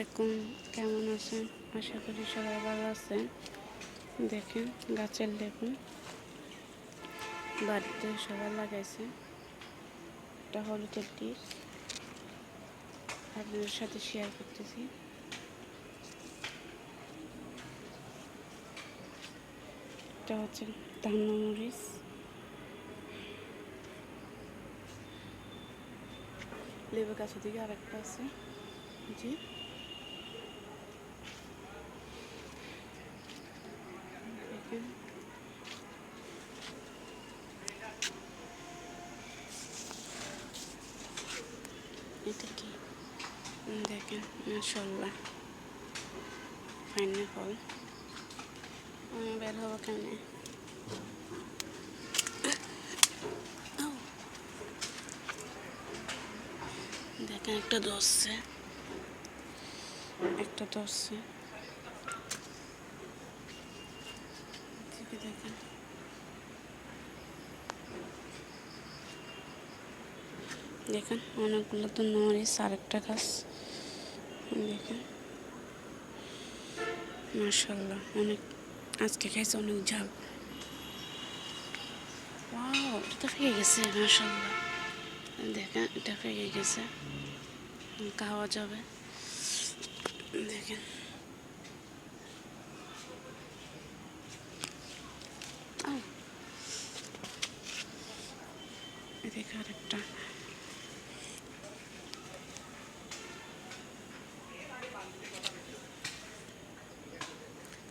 আলাইকুম, কেমন আছেন? আশা করি সবাই ভালো আছেন। দেখেন, গাছের লেবু বাড়িতে সবাই লাগাইছে। এটা হলুদের ডিশ আপনাদের সাথে শেয়ার করতেছি। এটা হচ্ছে ধান্য মরিচ লেবু গাছের দিকে আরেকটা আছে। জি দেখেন এটা কি দেখেন মাসাল্লাহ ফাইনাল ফল আমি বের হব কেমনে দেখেন একটা ধরছে একটা ধরছে এদিকে দেখেন দেখেন, অনেকগুলো তো নরিস আরেকটা গাছ। দেখেন। মার্শাল্লাহ অনেক আজকে খাইছে অনেক ঝাল। ওয়াও, এটা পেয়ে গেছে মার্শাল্লাহ দেখেন, এটা পেয়ে গেছে। খাওয়া যাবে। দেখেন। এদিকে আরেকটা।